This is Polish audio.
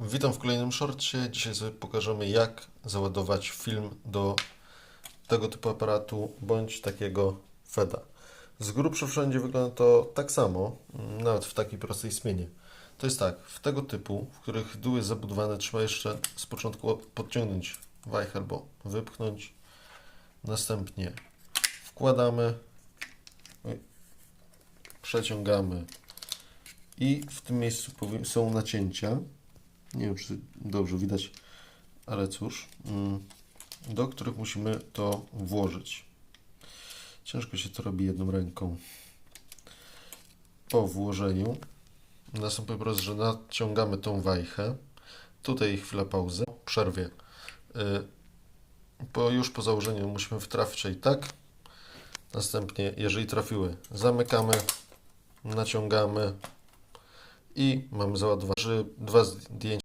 Witam w kolejnym shortcie. Dzisiaj sobie pokażemy jak załadować film do tego typu aparatu bądź takiego FEDA. Z grubsza wszędzie wygląda to tak samo, nawet w takiej prostej zmianie. To jest tak, w tego typu, w których dół jest zabudowane, trzeba jeszcze z początku podciągnąć wajchę albo wypchnąć. Następnie wkładamy, przeciągamy i w tym miejscu są nacięcia. Nie wiem, czy dobrze widać, ale cóż, mm, do których musimy to włożyć. Ciężko się to robi jedną ręką. Po włożeniu następuje proces, że naciągamy tą wajchę. Tutaj chwila pauzy, przerwie. Y, Po, już po założeniu musimy wtrafić i tak. Następnie, jeżeli trafiły, zamykamy, naciągamy i mamy załadowane dwa zdjęcia.